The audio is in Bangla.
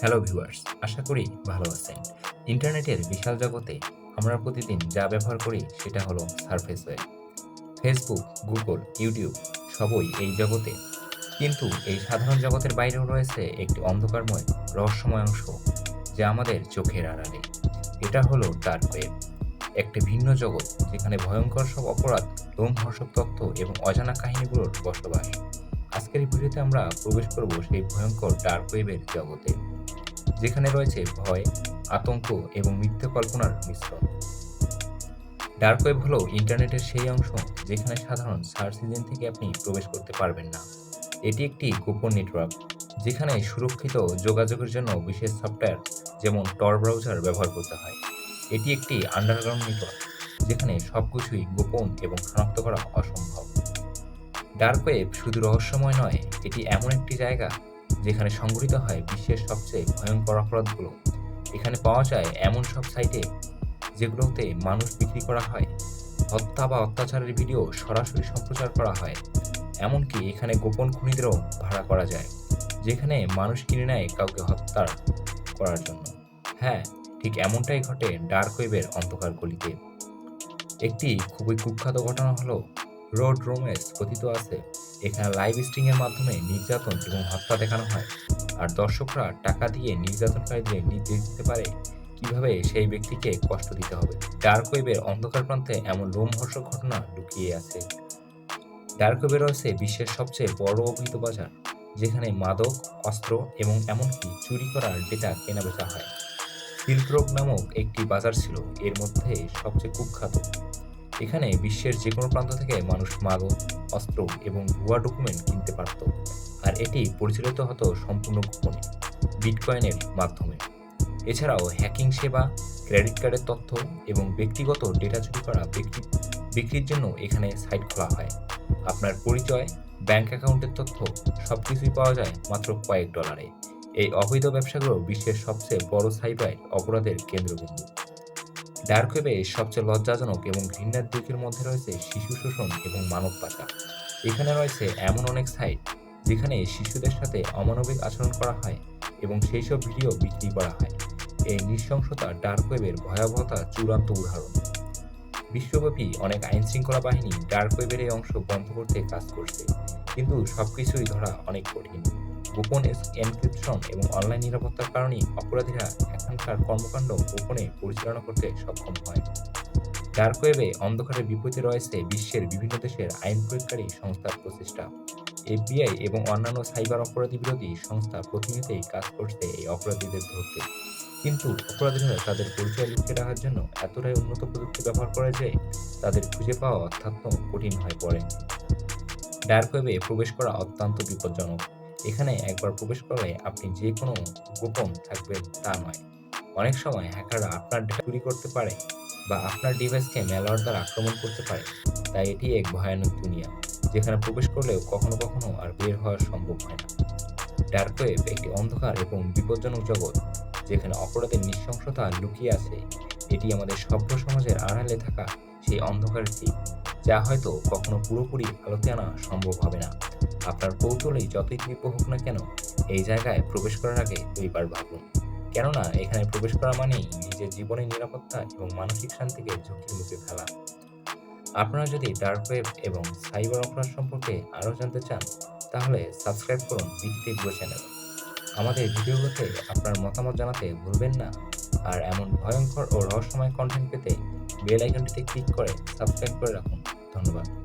হ্যালো ভিউয়ার্স আশা করি ভালো আছেন। ইন্টারনেটের বিশাল জগতে আমরা প্রতিদিন যা ব্যবহার করি সেটা হলো surface web. Facebook Google YouTube সবই এই জগতে। কিন্তু এই সাধারণ জগতের বাইরেও রয়েছে একটি অন্ধকারময়, রহস্যময় অংশ যা আমাদের চোখের আড়ালে। এটা হলো ডার্ক ওয়েব একটি ভিন্ন জগৎ যেখানে ভয়ঙ্কর সব অপরাধ, লোমহর্ষক তত্ত্ব এবং অজানা কাহিনীগুলোর বসবাস। আজকের ভিডিওতে আমরা প্রবেশ করব সেই ভয়ঙ্কর ডার্ক ওয়েবের জগতে। যেখানে রয়েছে ভয়, আতঙ্ক এবং মিথ্যে কল্পনার মিশ্রণ। ডার্ক ওয়েব হলো ইন্টারনেটের সেই অংশ যেখানে সাধারণ সার্চ ইঞ্জিন থেকে আপনি প্রবেশ করতে পারবেন না। এটি একটি গোপন নেটওয়ার্ক যেখানে সুরক্ষিত যোগাযোগের জন্য বিশেষ সফটওয়্যার যেমন টর ব্রাউজার ব্যবহার করতে হয়। এটি একটি আন্ডারগ্রাউন্ড নেটওয়ার্ক যেখানে সবকিছুই গোপন এবং শনাক্ত করা অসম্ভব। ডার্ক ওয়েব শুধু রহস্যময় নয়, এটি এমন একটি জায়গা যেখানে সংগঠিত হয় বিশ্বের সবচেয়ে ভয়ঙ্কর অপরাধগুলো। এখানে পাওয়া যায় এমন সব সাইটে যেগুলোতে মানুষ বিক্রি করা হয়, হত্যা বা অত্যাচারের ভিডিও সরাসরি সম্প্রচার করা হয়, এমনকি এখানে গোপন খুনিদেরও ভাড়া করা যায়, যেখানে মানুষ কিনে নেয় কাউকে হত্যা করার জন্য। হ্যাঁ ঠিক এমনটাই ঘটে ডার্ক ওয়েবের অন্ধকার গলিতে। একটি খুবই কুখ্যাত ঘটনা হলো রোড রোমেস কথিত আছে, এখানে লাইভ স্ট্রিংয়ের মাধ্যমে নির্যাতন এবং হত্যা দেখানো হয়। আর দর্শকরা টাকা দিয়ে নির্যাতনকারীদের নির্দেশ দিতে পারে কীভাবে সেই ব্যক্তিকে কষ্ট দিতে হবে। ডার্ক ওয়েবের অন্ধকার প্রান্তে এমন লোমহর্ষক ঘটনা লুকিয়ে আছে। ডার্ক ওয়েবে রয়েছে বিশ্বের সবচেয়ে বড় অবৈধ বাজার, যেখানে মাদক, অস্ত্র এবং এমনকি চুরি করার ডেটা কেনাবেচা হয়। সিল্ক নামক একটি বাজার ছিল, এর মধ্যে সবচেয়ে কুখ্যাত। এখানে বিশ্বের যে কোনো প্রান্ত থেকে মানুষ মাদক অস্ত্র এবং ভুয়া ডকুমেন্ট কিনতে পারত। আর এটি পরিচালিত হতো সম্পূর্ণ গোপনে, বিটকয়েনের মাধ্যমে। এছাড়াও হ্যাকিং সেবা, ক্রেডিট কার্ডের তথ্য এবং ব্যক্তিগত ডেটা চুরি করা ব্যক্তি বিক্রির জন্য এখানে সাইট খোলা হয়। আপনার পরিচয়, ব্যাংক অ্যাকাউন্টের তথ্য সব কিছুই পাওয়া যায় মাত্র কয়েক ডলারে। এই অবৈধ ব্যবসাগুলো বিশ্বের সবচেয়ে বড় সাইবার অপরাধের কেন্দ্রবিন্দু। ডার্ক ওয়েবে সবচেয়ে লজ্জাজনক এবং ঘৃণার দিকের মধ্যে রয়েছে শিশু শোষণ এবং মানব পাচার। এখানে রয়েছে এমন অনেক সাইট যেখানে শিশুদের সাথে অমানবিক আচরণ করা হয় এবং সেই সব ভিডিও বিক্রি করা হয়। এই নৃশংসতা ডার্ক ওয়েবের ভয়াবহতা চূড়ান্ত উদাহরণ। বিশ্বব্যাপী অনেক আইন শৃঙ্খলা বাহিনী ডার্ক ওয়েবের এই অংশ বন্ধ করতে কাজ করছে, কিন্তু সবকিছুই ধরা অনেক কঠিন। গোপন এনক্রিপশন এবং অনলাইন নিরাপত্তার কারণেই অপরাধীরা এখানকার কর্মকাণ্ড গোপনে পরিচালনা করতে সক্ষম হয়। ডার্ক ওয়েবে অন্ধকারের বিপরীতে রয়েছে বিশ্বের বিভিন্ন দেশের আইন প্রয়োগকারী সংস্থার প্রচেষ্টা। এফবিআই এবং অন্যান্য সাইবার অপরাধী বিরোধী সংস্থা প্রতিনিয়তই কাজ করছে এই অপরাধীদের ধরতে। কিন্তু অপরাধীরা তাদের পরিচয় লুকিয়ে রাখার জন্য এতটাই উন্নত প্রযুক্তি ব্যবহার করে যে তাদের খুঁজে পাওয়া অত্যন্ত কঠিন হয়ে পড়ে। ডার্ক ওয়েবে প্রবেশ করা অত্যন্ত বিপজ্জনক। এখানে একবার প্রবেশ করলে আপনি যে কোনো গোপন থাকবেন তা নয়। অনেক সময় হ্যাকাররা আপনার ডেটা চুরি করতে পারে বা আপনার ডিভাইসকে ম্যালওয়্যার দ্বারা আক্রমণ করতে পারে। তাই এটি এক ভয়ানক দুনিয়া, যেখানে প্রবেশ করলেও কখনো কখনো আর বের হওয়া সম্ভব হয় না। ডার্ক ওয়েব একটি অন্ধকার এবং বিপজ্জনক জগৎ, যেখানে অপরাধের নৃশংসতা লুকিয়ে আছে। এটি আমাদের সভ্য সমাজের আড়ালে থাকা সেই অন্ধকারের দিক যা হয়তো কখনো পুরোপুরি আলোতে আনা সম্ভব হবে না। আপনার কৌতূহলী যতই তীব্র হোক না কেন, এই জায়গায় প্রবেশ করার আগে দুইবার ভাবুন। কেননা, এখানে প্রবেশ করা মানেই নিজের জীবনের নিরাপত্তা এবং মানসিক শান্তিকে ঝুঁকির মুখে ফেলা। আপনারা যদি ডার্ক ওয়েব এবং সাইবার অপরাধ সম্পর্কে আরও জানতে চান, তাহলে সাবস্ক্রাইব করুনগুলো চ্যানেল। আমাদের ভিডিওগুলোতে আপনার মতামত জানাতে ভুলবেন না। আর এমন ভয়ঙ্কর ও রহস্যময় কন্টেন্ট পেতে বেল আইকনটিতে ক্লিক করে সাবস্ক্রাইব করে রাখুন। ধন্যবাদ।